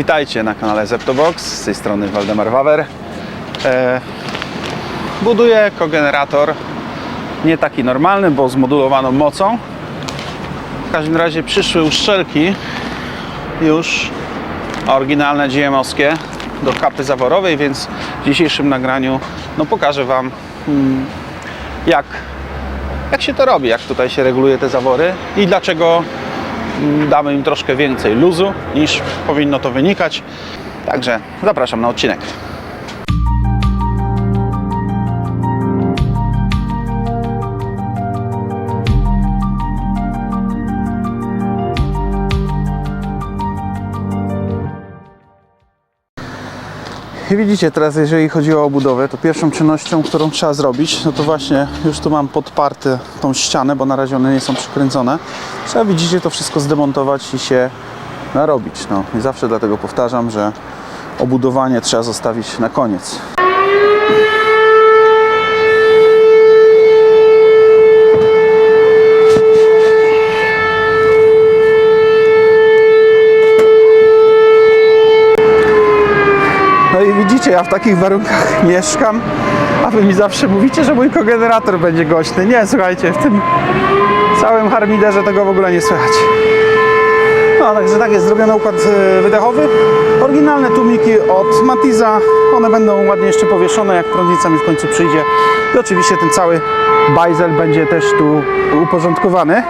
Witajcie na kanale Zeptobox, z tej strony Waldemar Wawer. E, buduję kogenerator, nie taki normalny, bo z modulowaną mocą. W każdym razie przyszły uszczelki już oryginalne GM-owskie do kapy zaworowej, więc w dzisiejszym nagraniu no, pokażę Wam mm, jak, jak się to robi, jak tutaj się reguluje te zawory i dlaczego damy im troszkę więcej luzu niż powinno to wynikać. Także zapraszam na odcinek. I widzicie teraz, jeżeli chodzi o obudowę, to pierwszą czynnością, którą trzeba zrobić, no to właśnie już tu mam podparte tą ścianę, bo na razie one nie są przykręcone. Trzeba, widzicie, to wszystko zdemontować i się narobić. No i zawsze dlatego powtarzam, że obudowanie trzeba zostawić na koniec. No i ja w takich warunkach mieszkam, a wy mi zawsze mówicie, że mój kogenerator będzie głośny. Nie, słuchajcie, w tym całym harmiderze tego w ogóle nie słychać. No, także tak jest zrobiony układ e, wydechowy. Oryginalne tłumiki od Matiza. One będą ładnie jeszcze powieszone, jak prądnica mi w końcu przyjdzie. I oczywiście ten cały bajzel będzie też tu uporządkowany.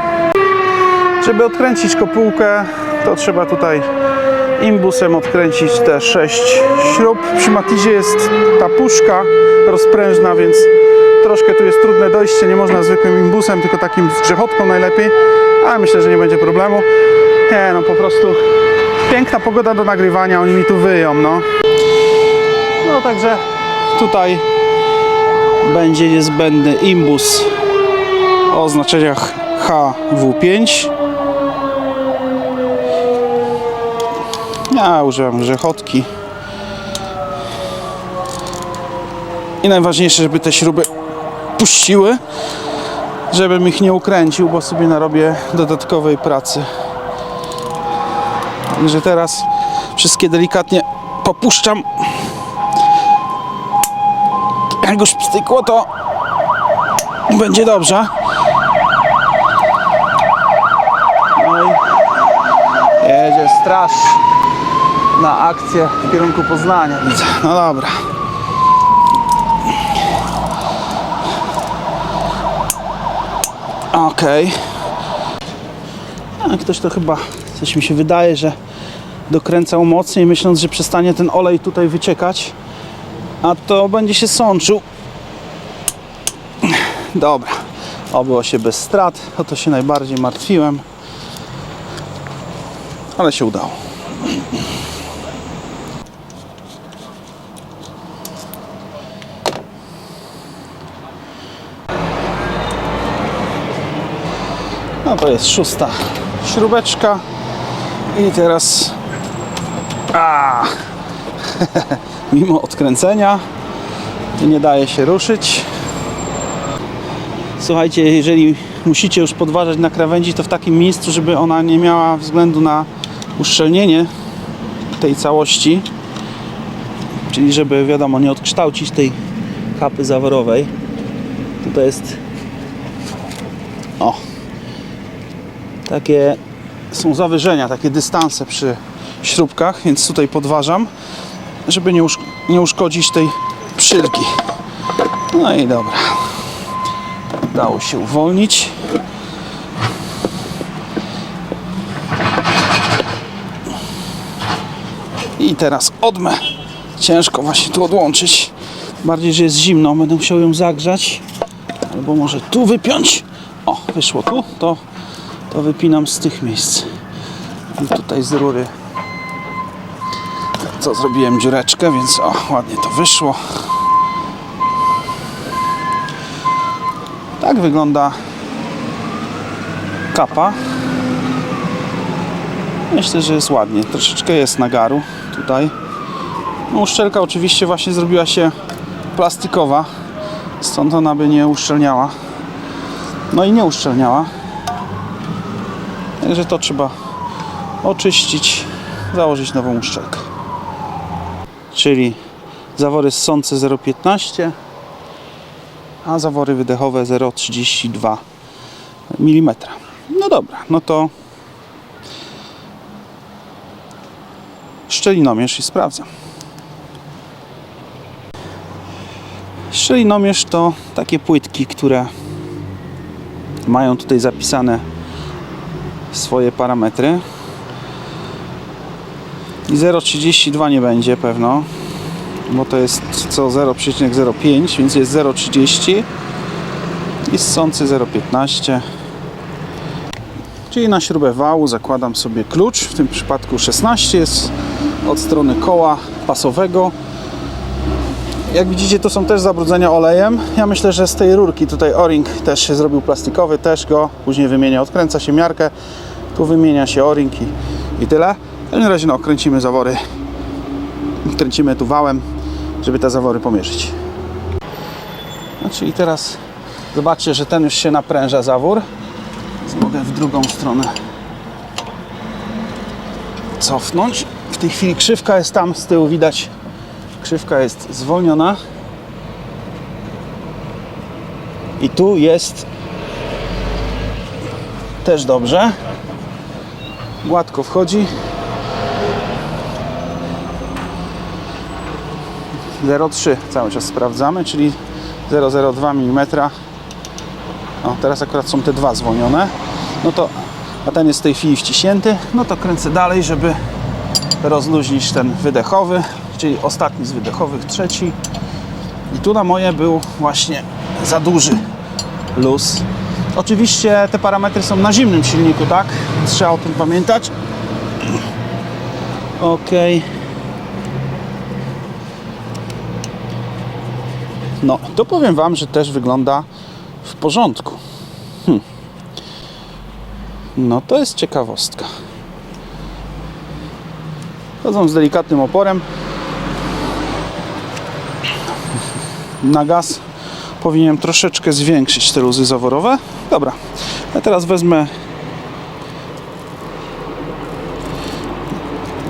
Żeby odkręcić kopułkę, to trzeba tutaj imbusem odkręcić te 6 śrub. Przy Matizie jest ta puszka rozprężna, więc troszkę tu jest trudne dojście. Nie można zwykłym imbusem, tylko takim z grzechotką najlepiej, ale myślę, że nie będzie problemu. Nie, no po prostu piękna pogoda do nagrywania, oni mi tu wyją, no. No także tutaj będzie niezbędny imbus o oznaczeniach HW5 Ja używam grzechotki. I najważniejsze, żeby te śruby puściły, żebym ich nie ukręcił, bo sobie narobię dodatkowej pracy. Także teraz wszystkie delikatnie popuszczam. Jak już pstykło, to będzie dobrze. No i jedzie na akcję w kierunku Poznania. Widzę. No dobra. Okej. A ktoś to chyba, coś mi się wydaje, że dokręcał mocniej, myśląc, że przestanie ten olej tutaj wyciekać, a to będzie się sączył. Dobra. Obyło się bez strat, o to się najbardziej martwiłem. Ale się udało. No to jest szósta śrubeczka. I teraz. A! Mimo odkręcenia nie daje się ruszyć. Słuchajcie, jeżeli musicie już podważać na krawędzi, to w takim miejscu, żeby ona nie miała względu na uszczelnienie tej całości, czyli żeby wiadomo, nie odkształcić tej kapy zaworowej. Tutaj jest takie są zawyżenia, takie dystanse przy śrubkach, więc tutaj podważam, żeby nie, usz nie uszkodzić tej przylki. No i dobra. Dało się uwolnić. I teraz odmę. Ciężko właśnie tu odłączyć. Bardziej, że jest zimno, będę musiał ją zagrzać. Albo może tu wypiąć. O, wyszło tu, to, to wypinam z tych miejsc. I tutaj z rury. Co zrobiłem dziureczkę, więc o, ładnie to wyszło. Tak wygląda kapa. Myślę, że jest ładnie. Troszeczkę jest nagaru tutaj. No, uszczelka oczywiście właśnie zrobiła się plastikowa, stąd ona by nie uszczelniała. No i nie uszczelniała. Także to trzeba oczyścić. założyć nową uszczelkę. Czyli zawory ssące 0,15 a zawory wydechowe 0,32 mm. No dobra, no to szczelinomierz i sprawdzam. Szczelinomierz to takie płytki, które mają tutaj zapisane swoje parametry. I 0,32 nie będzie pewno, bo to jest co 0,05, więc jest 0,30 i ssący 0,15. Czyli na śrubę wału zakładam sobie klucz, w tym przypadku 16 jest od strony koła pasowego. Jak widzicie to są też zabrudzenia olejem. Ja myślę, że z tej rurki tutaj o-ring też się zrobił plastikowy, też go później wymienia. Odkręca się miarkę, tu wymienia się o-ring i, i tyle. W każdym razie no, kręcimy zawory, kręcimy tu wałem, żeby te zawory pomierzyć. Znaczy i teraz zobaczcie, że ten już się napręża zawór. Mogę w drugą stronę cofnąć. W tej chwili krzywka jest tam z tyłu, widać krzywka jest zwolniona. I tu jest też dobrze. Gładko wchodzi. 0,3 cały czas sprawdzamy, czyli 0,02 mm. O, teraz akurat są te dwa zwolnione. No to, a ten jest w tej chwili wciśnięty. No to kręcę dalej, żeby rozluźnić ten wydechowy, czyli ostatni z wydechowych, trzeci. I tu na moje był właśnie za duży luz. Oczywiście te parametry są na zimnym silniku, tak? Trzeba o tym pamiętać. Ok. No, to powiem Wam, że też wygląda w porządku. Hm. No, to jest ciekawostka. Chodzą z delikatnym oporem. Na gaz powinienem troszeczkę zwiększyć te luzy zaworowe. Dobra, ja teraz wezmę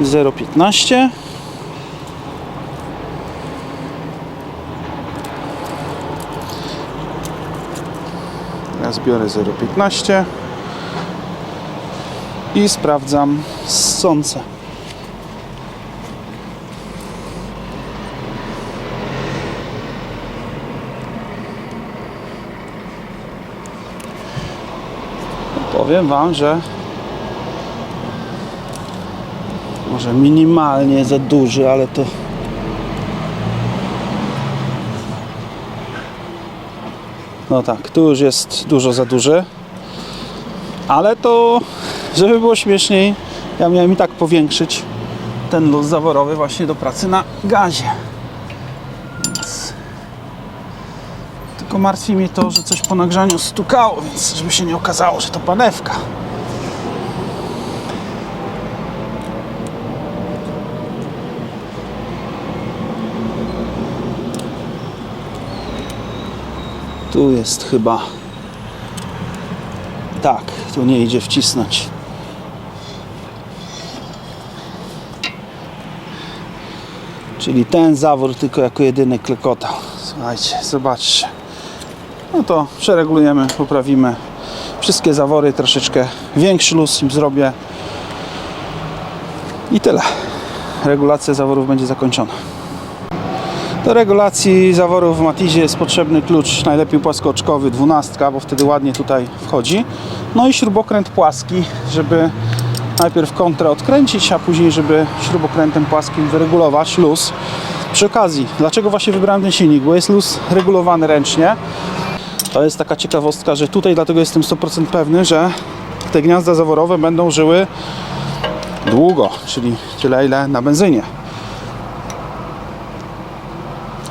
0,15 Ja zbiorę 0,15 i sprawdzam ssące. Powiem Wam, że może minimalnie za duży, ale to No tak, tu już jest dużo za duży. Ale to, żeby było śmieszniej, ja miałem i tak powiększyć ten luz zaworowy właśnie do pracy na gazie. Tylko martwi mnie to, że coś po nagrzaniu stukało, więc żeby się nie okazało, że to panewka. Tu jest chyba. Tak, tu nie idzie wcisnąć. Czyli ten zawór tylko jako jedyny klekotał. Słuchajcie, zobaczcie. No to przeregulujemy, poprawimy wszystkie zawory, troszeczkę większy luz im zrobię. I tyle. Regulacja zaworów będzie zakończona. Do regulacji zaworów w Matizie jest potrzebny klucz, najlepiej płaskooczkowy, 12, bo wtedy ładnie tutaj wchodzi. No i śrubokręt płaski, żeby najpierw kontrę odkręcić, a później, żeby śrubokrętem płaskim wyregulować luz. Przy okazji, dlaczego właśnie wybrałem ten silnik? Bo jest luz regulowany ręcznie. To jest taka ciekawostka, że tutaj dlatego jestem 100% pewny, że te gniazda zaworowe będą żyły długo, czyli tyle ile na benzynie.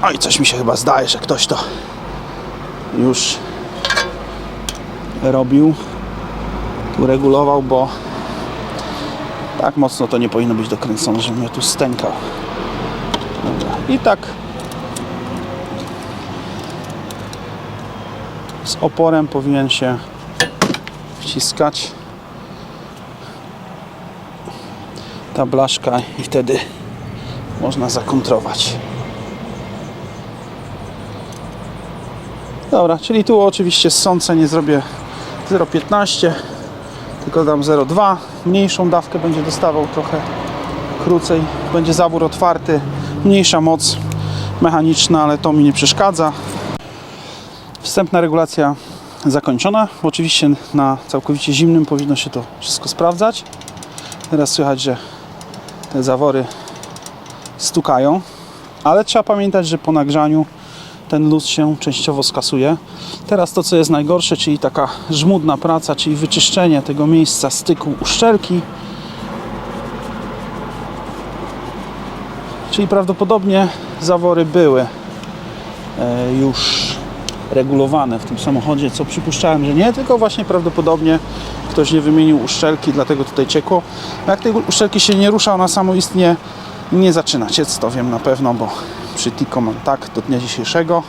Oj, coś mi się chyba zdaje, że ktoś to już robił, tu regulował, bo tak mocno to nie powinno być dokręcone, żebym ja tu stękał. I tak z oporem powinien się wciskać. ta blaszka i wtedy można zakontrować. Dobra, czyli tu oczywiście ssące nie zrobię 0,15 tylko dam 0,2 mniejszą dawkę będzie dostawał trochę krócej będzie zabór otwarty mniejsza moc mechaniczna, ale to mi nie przeszkadza wstępna regulacja zakończona oczywiście na całkowicie zimnym powinno się to wszystko sprawdzać teraz słychać, że te zawory stukają ale trzeba pamiętać, że po nagrzaniu ten luz się częściowo skasuje. Teraz to, co jest najgorsze, czyli taka żmudna praca, czyli wyczyszczenie tego miejsca styku uszczelki. Czyli prawdopodobnie zawory były e, już regulowane w tym samochodzie, co przypuszczałem, że nie, tylko właśnie prawdopodobnie ktoś nie wymienił uszczelki, dlatego tutaj ciekło. Jak tej uszczelki się nie rusza, ona samoistnie nie zaczyna ciec, to wiem na pewno, bo przy Tico mam tak do dnia dzisiejszego.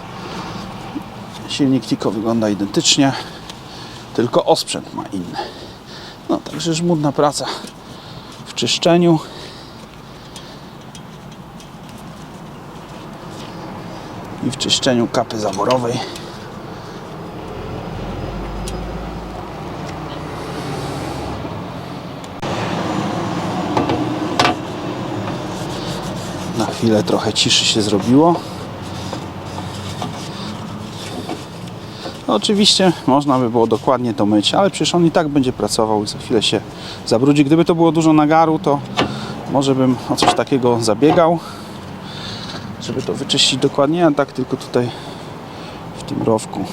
Silnik Tico wygląda identycznie, tylko osprzęt ma inny. No także żmudna praca w czyszczeniu. I w czyszczeniu kapy zaworowej. Chwilę trochę ciszy się zrobiło. No, oczywiście można by było dokładnie to myć, ale przecież on i tak będzie pracował i za chwilę się zabrudzi. Gdyby to było dużo nagaru, to może bym o coś takiego zabiegał, żeby to wyczyścić dokładnie, a tak tylko tutaj w tym rowku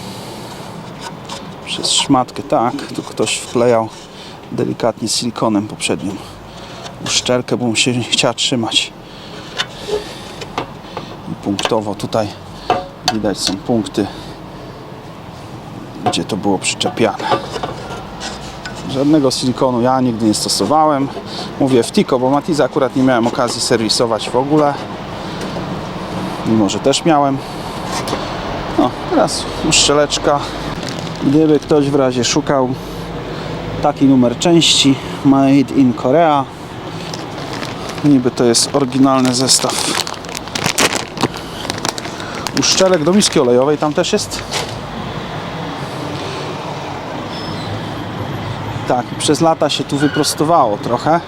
przez szmatkę, tak, tu ktoś wklejał delikatnie silikonem poprzednią uszczelkę, bo mu się nie chciała trzymać punktowo. Tutaj widać są punkty gdzie to było przyczepiane. Żadnego silikonu ja nigdy nie stosowałem. Mówię w Tico, bo Matiza akurat nie miałem okazji serwisować w ogóle. Mimo, że też miałem. No, teraz uszczeleczka gdyby ktoś w razie szukał taki numer części made in Korea. Niby to jest oryginalny zestaw uszczelek do miski olejowej tam też jest? Tak przez lata się tu wyprostowało trochę.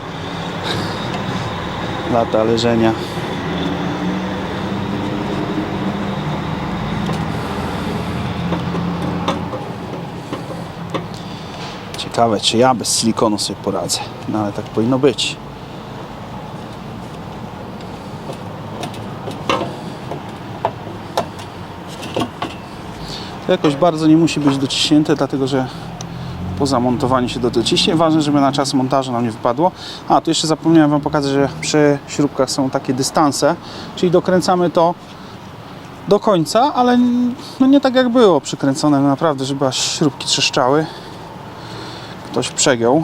Lata leżenia. Ciekawe czy ja bez silikonu sobie poradzę. No ale tak powinno być jakoś bardzo nie musi być dociśnięte, dlatego że po zamontowaniu się do dociśnie. Ważne, żeby na czas montażu nam nie wypadło. A, tu jeszcze zapomniałem Wam pokazać, że przy śrubkach są takie dystanse, czyli dokręcamy to do końca, ale no nie tak jak było przykręcone naprawdę, żeby aż śrubki trzeszczały. Ktoś przegiął.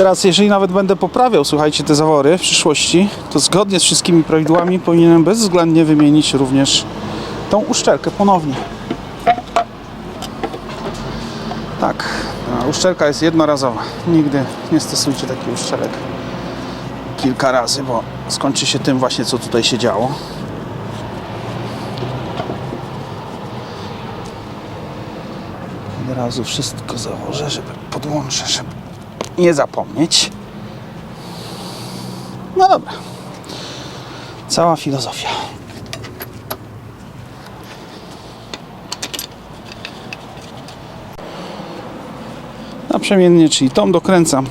Teraz, jeżeli nawet będę poprawiał, słuchajcie, te zawory w przyszłości, to zgodnie z wszystkimi prawidłami powinienem bezwzględnie wymienić również tą uszczelkę ponownie. Tak, uszczelka jest jednorazowa. Nigdy nie stosujcie takich uszczelek kilka razy, bo skończy się tym właśnie, co tutaj się działo. Od razu wszystko założę, żeby podłączę, żeby nie zapomnieć. No dobra. Cała filozofia. Naprzemiennie, czyli tą dokręcam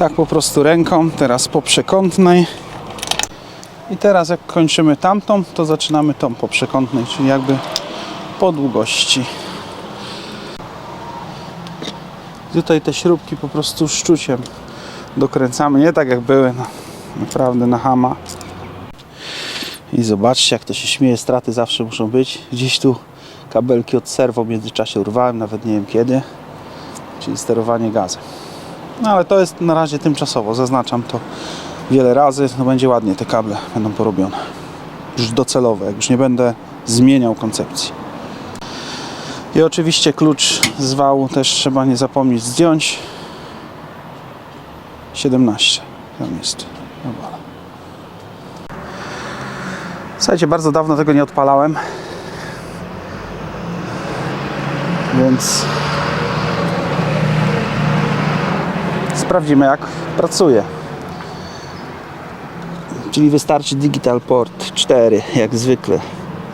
tak po prostu ręką, teraz po przekątnej. I teraz jak kończymy tamtą, to zaczynamy tą po przekątnej, czyli jakby po długości. Tutaj te śrubki po prostu szczuciem dokręcamy, nie tak jak były no, naprawdę na hama. I zobaczcie jak to się śmieje, straty zawsze muszą być. Gdzieś tu kabelki od serwo w międzyczasie urwałem, nawet nie wiem kiedy. Czyli sterowanie gazem. No ale to jest na razie tymczasowo, zaznaczam to wiele razy. No będzie ładnie te kable będą porobione. Już docelowe, jak już nie będę zmieniał koncepcji. I oczywiście klucz z wału też trzeba nie zapomnieć zdjąć. 17. Tam jest. Dobra. Słuchajcie, bardzo dawno tego nie odpalałem. Więc sprawdzimy jak pracuje. Czyli wystarczy Digital Port 4 jak zwykle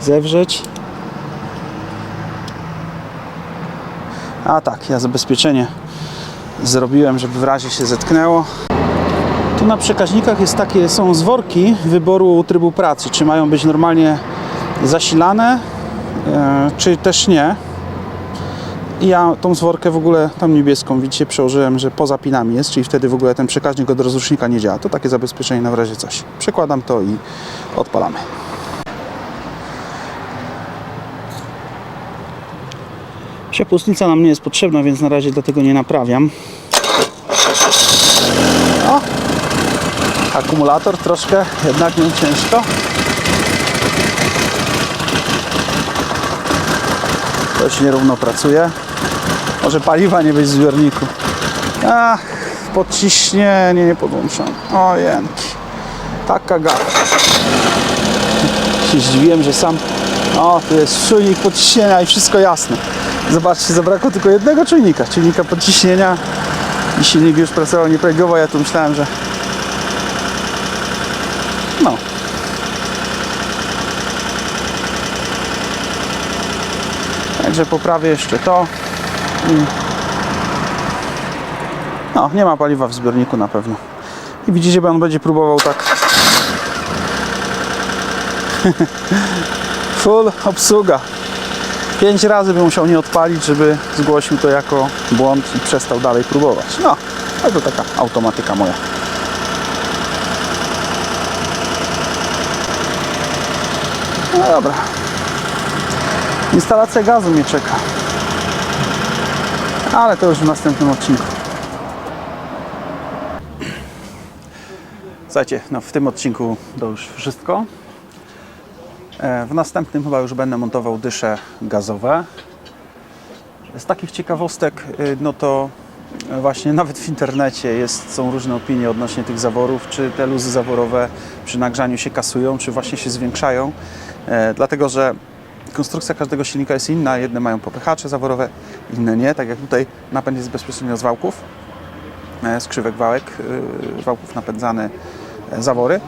zewrzeć. A tak, ja zabezpieczenie zrobiłem, żeby w razie się zetknęło. Tu na przekaźnikach jest takie, są zworki wyboru trybu pracy, czy mają być normalnie zasilane, e, czy też nie. I ja tą zworkę w ogóle, tam niebieską, widzicie, przełożyłem, że poza pinami jest, czyli wtedy w ogóle ten przekaźnik od rozrusznika nie działa. To takie zabezpieczenie na w razie coś. Przekładam to i odpalamy. Przepustnica nam nie jest potrzebna, więc na razie dlatego nie naprawiam. O! Akumulator troszkę, jednak nie ciężko. Coś nierówno pracuje. Może paliwa nie być w zbiorniku. Ach, podciśnienie nie podłączam. O jęki. Taka gada. Się zdziwiłem, że sam... O, tu jest czujnik podciśnienia i wszystko jasne. Zobaczcie, zabrakło tylko jednego czujnika. Czujnika podciśnienia i silnik już pracował nieprawidłowo. Ja tu myślałem, że... No. Także poprawię jeszcze to. No, nie ma paliwa w zbiorniku na pewno. I widzicie, że on będzie próbował tak. Full obsługa. Pięć razy by musiał nie odpalić, żeby zgłosił to jako błąd i przestał dalej próbować. No, ale to taka automatyka moja. No dobra. Instalacja gazu mnie czeka. Ale to już w następnym odcinku. Słuchajcie, no w tym odcinku to już wszystko. E, W następnym chyba już będę montował dysze gazowe. Z takich ciekawostek, y, no to właśnie nawet w internecie jest, są różne opinie odnośnie tych zaworów, czy te luzy zaworowe przy nagrzaniu się kasują, czy właśnie się zwiększają. E, Dlatego, że konstrukcja każdego silnika jest inna. Jedne mają popychacze zaworowe, inne nie. Tak jak tutaj napęd jest bezpośrednio z wałków, e, skrzywek wałek, y, wałków napędzane e, zawory.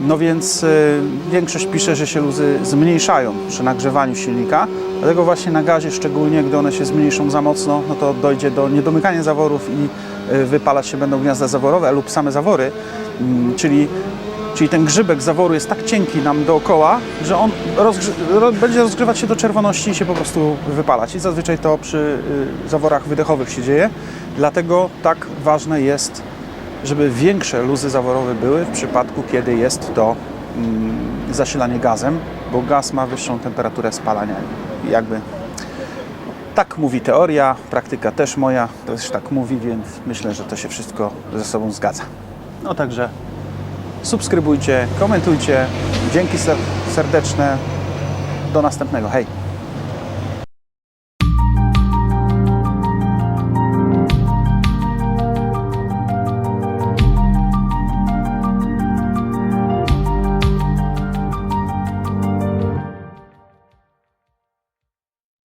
No więc y, większość pisze, że się luzy zmniejszają przy nagrzewaniu silnika. Dlatego właśnie na gazie, szczególnie gdy one się zmniejszą za mocno, no to dojdzie do niedomykania zaworów i y, wypalać się będą gniazda zaworowe lub same zawory. Mm, Czyli, czyli ten grzybek zaworu jest tak cienki nam dookoła, że on będzie rozgrzewać się do czerwoności i się po prostu wypalać. I zazwyczaj to przy y, zaworach wydechowych się dzieje. Dlatego tak ważne jest żeby większe luzy zaworowe były w przypadku, kiedy jest to mm, zasilanie gazem, bo gaz ma wyższą temperaturę spalania. Jakby tak mówi teoria, praktyka też moja też tak mówi, więc myślę, że to się wszystko ze sobą zgadza. No także subskrybujcie, komentujcie. Dzięki ser- serdeczne. Do następnego. Hej!